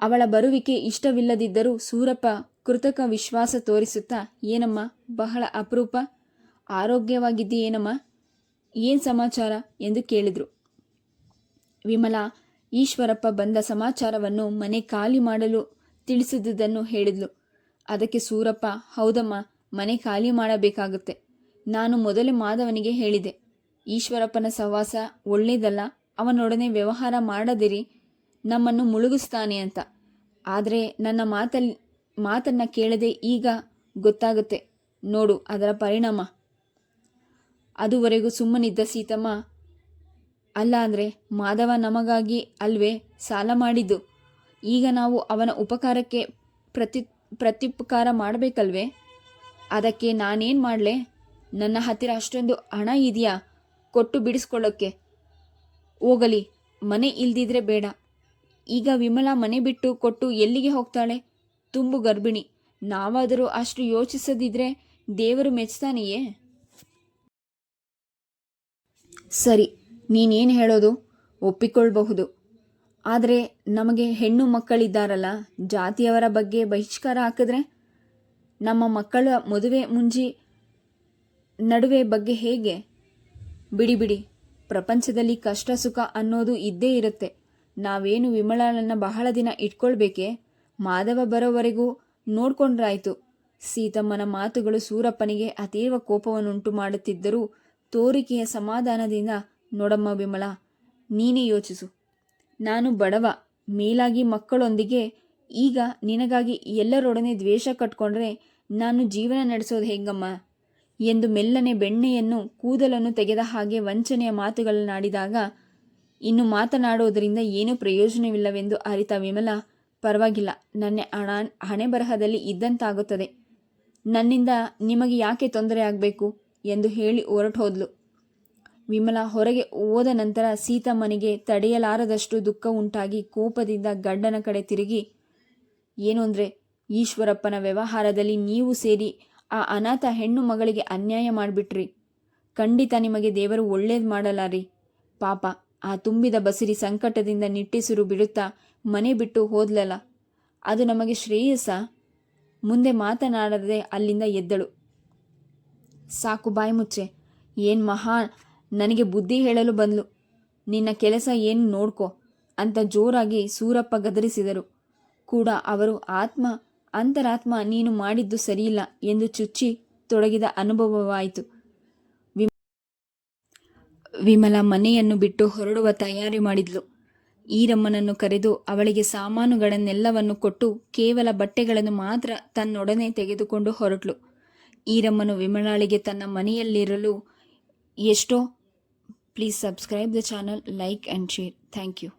ಅವಳ ಬರುವಿಕೆ ಇಷ್ಟವಿಲ್ಲದಿದ್ದರೂ ಸೂರಪ್ಪ ಕೃತಕ ವಿಶ್ವಾಸ ತೋರಿಸುತ್ತಾ, ಏನಮ್ಮ, ಬಹಳ ಅಪರೂಪ ಆರೋಗ್ಯವಾಗಿದ್ದೀಯೇನಮ್ಮ? ಏನು ಸಮಾಚಾರ ಎಂದು ಕೇಳಿದ್ರು. ವಿಮಲಾ, ಈಶ್ವರಪ್ಪ ಬಂದ ಸಮಾಚಾರವನ್ನು ಮನೆ ಖಾಲಿ ಮಾಡಲು ತಿಳಿಸಿದುದನ್ನು ಹೇಳಿದ್ಲು. ಅದಕ್ಕೆ ಸೂರಪ್ಪ, ಹೌದಮ್ಮ, ಮನೆ ಖಾಲಿ ಮಾಡಬೇಕಾಗುತ್ತೆ. ನಾನು ಮೊದಲೇ ಮಾಧವನಿಗೆ ಹೇಳಿದೆ. ಈಶ್ವರಪ್ಪನ ಸಹವಾಸ ಒಳ್ಳೇದಲ್ಲ, ಅವನೊಡನೆ ವ್ಯವಹಾರ ಮಾಡದಿರಿ, ನಮ್ಮನ್ನು ಮುಳುಗಿಸ್ತಾನೆ ಅಂತ. ಆದರೆ ನನ್ನ ಮಾತಲ್ಲಿ ಮಾತನ್ನ ಕೇಳದೆ ಈಗ ಗೊತ್ತಾಗುತ್ತೆ. ನೋಡು ಅದರ ಪರಿಣಾಮ. ಅದುವರೆಗೂ ಸುಮ್ಮನಿದ್ದ ಸೀತಮ್ಮ, ಅಲ್ಲ ಅಂದರೆ ಮಾಧವ ನಮಗಾಗಿ ಅಲ್ವೇ ಸಾಲ ಮಾಡಿದ್ದು? ಈಗ ನಾವು ಅವನ ಉಪಕಾರಕ್ಕೆ ಪ್ರತಿ, ಪ್ರತ್ಯುಪಕಾರ ಮಾಡಬೇಕಲ್ವೇ? ಅದಕ್ಕೆ ನಾನೇನು ಮಾಡಲೆ? ನನ್ನ ಹತ್ತಿರ ಅಷ್ಟೊಂದು ಹಣ ಇದೆಯಾ? ಕೊಟ್ಟು ಬಿಡಿಸ್ಕೊಳ್ಳೋಕ್ಕೆ ಹೋಗಲಿ, ಮನೆ ಇಲ್ದಿದ್ರೆ ಬೇಡ. ಈಗ ವಿಮಲಾ ಮನೆ ಬಿಟ್ಟು ಕೊಟ್ಟು ಎಲ್ಲಿಗೆ ಹೋಗ್ತಾಳೆ? ತುಂಬು ಗರ್ಭಿಣಿ. ನಾವಾದರೂ ಅಷ್ಟು ಯೋಚಿಸದಿದ್ರೆ ದೇವರು ಮೆಚ್ತಾನೆಯೇ? ಸರಿ, ನೀನೇನು ಹೇಳೋದು? ಒಪ್ಪಿಕೊಳ್ಳಬಹುದು ಆದರೆ ನಮಗೆ ಹೆಣ್ಣು ಮಕ್ಕಳಿದ್ದಾರಲ್ಲ, ಜಾತಿಯವರ ಬಗ್ಗೆ ಬಹಿಷ್ಕಾರ ಹಾಕಿದ್ರೆ? ನಮ್ಮ ಮಕ್ಕಳ ಮದುವೆ ಮುಂಜಿ ನಡುವೆ ಬಗ್ಗೆ ಹೇಗೆ? ಬಿಡಿ ಬಿಡಿ. ಪ್ರಪಂಚದಲ್ಲಿ ಕಷ್ಟ, ಸುಖ ಅನ್ನೋದು ಇದ್ದೇ ಇರುತ್ತೆ. ನಾವೇನು ವಿಮಲನನ್ನು ಬಹಳ ದಿನ ಇಟ್ಕೊಳ್ಬೇಕೆ? ಮಾಧವ ಬರೋವರೆಗೂ ನೋಡ್ಕೊಂಡ್ರಾಯ್ತು. ಸೀತಮ್ಮನ ಮಾತುಗಳು ಸೂರಪ್ಪನಿಗೆ ಅತೀವ ಕೋಪವನ್ನುಂಟು ಮಾಡುತ್ತಿದ್ದರೂ ತೋರಿಕೆಯ ಸಮಾಧಾನದಿಂದ ನೋಡಮ್ಮ ವಿಮಲ, ನೀನೇ ಯೋಚಿಸು. ನಾನು ಬಡವ, ಮೇಲಾಗಿ ಮಕ್ಕಳೊಂದಿಗೆ ಈಗ ನಿನಗಾಗಿ ಎಲ್ಲರೊಡನೆ ದ್ವೇಷ ಕಟ್ಕೊಂಡ್ರೆ ನಾನು ಜೀವನ ನಡೆಸೋದು ಹೆಂಗಮ್ಮ? ಎಂದು ಮೆಲ್ಲನೆ ಬೆಣ್ಣೆಯನ್ನು, ಕೂದಲನ್ನು ತೆಗೆದ ಹಾಗೆ ವಂಚನೆಯ ಮಾತುಗಳನ್ನಾಡಿದಾಗ ಇನ್ನು ಮಾತನಾಡೋದರಿಂದ ಏನೂ ಪ್ರಯೋಜನವಿಲ್ಲವೆಂದು ಅರಿತ ವಿಮಲ, ಪರವಾಗಿಲ್ಲ, ನನ್ನ ಹಣ ಹಣೆ ಬರಹದಲ್ಲಿ ಇದ್ದಂತಾಗುತ್ತದೆ. ನನ್ನಿಂದ ನಿಮಗೆ ಯಾಕೆ ತೊಂದರೆ ಆಗಬೇಕು? ಎಂದು ಹೇಳಿ ಹೊರಟೋದ್ಲು. ವಿಮಲ ಹೊರಗೆ ಹೋದ ನಂತರ ಸೀತಮ್ಮನಿಗೆ ತಡೆಯಲಾರದಷ್ಟು ದುಃಖ ಉಂಟಾಗಿ ಕೋಪದಿಂದ ಗಂಡನ ಕಡೆ ತಿರುಗಿ, ಏನು ಅಂದರೆ, ಈಶ್ವರಪ್ಪನ ವ್ಯವಹಾರದಲ್ಲಿ ನೀವು ಸೇರಿ ಆ ಅನಾಥ ಹೆಣ್ಣು ಮಗಳಿಗೆ ಅನ್ಯಾಯ ಮಾಡಿಬಿಟ್ರಿ. ಖಂಡಿತ ನಿಮಗೆ ದೇವರು ಒಳ್ಳೇದು ಮಾಡಲಾರಿ ಪಾಪ, ಆ ತುಂಬಿದ ಬಸಿರಿ ಸಂಕಟದಿಂದ ನಿಟ್ಟಿಸಿರು ಬಿಡುತ್ತಾ ಮನೆ ಬಿಟ್ಟು ಹೋದ್ಲಲ್ಲ, ಅದು ನಮಗೆ ಶ್ರೇಯಸ್ಸ? ಮುಂದೆ ಮಾತನಾಡದೆ ಅಲ್ಲಿಂದ ಎದ್ದಳು. ಸಾಕು ಬಾಯಿ ಮುಚ್ಚೆ. ಏನು ಮಹಾ, ನನಗೆ ಬುದ್ಧಿ ಹೇಳಲು ಬಂದ್ಲು. ನಿನ್ನ ಕೆಲಸ ಏನು ನೋಡ್ಕೋ ಅಂತ ಜೋರಾಗಿ ಸೂರಪ್ಪ ಗದರಿಸಿದರು. ಕೂಡ ಅವರು, ಆತ್ಮ, ಅಂತರಾತ್ಮ ನೀನು ಮಾಡಿದ್ದು ಸರಿಯಿಲ್ಲ ಎಂದು ಚುಚ್ಚಿ ತೊಡಗಿದ ಅನುಭವವಾಯಿತು. ವಿಮಲ ಮನೆಯನ್ನು ಬಿಟ್ಟು ಹೊರಡುವ ತಯಾರಿ ಮಾಡಿದ್ಲು. ಈರಮ್ಮನನ್ನು ಕರೆದು ಅವಳಿಗೆ ಸಾಮಾನುಗಳನ್ನೆಲ್ಲವನ್ನು ಕೊಟ್ಟು ಕೇವಲ ಬಟ್ಟೆಗಳನ್ನು ಮಾತ್ರ ತನ್ನೊಡನೆ ತೆಗೆದುಕೊಂಡು ಹೊರಟ್ಲು. ಈರಮ್ಮನು ವಿಮಲಾಳಿಗೆ ತನ್ನ ಮನೆಯಲ್ಲಿರಲು ಎಷ್ಟೋ please subscribe the channel like and share thank you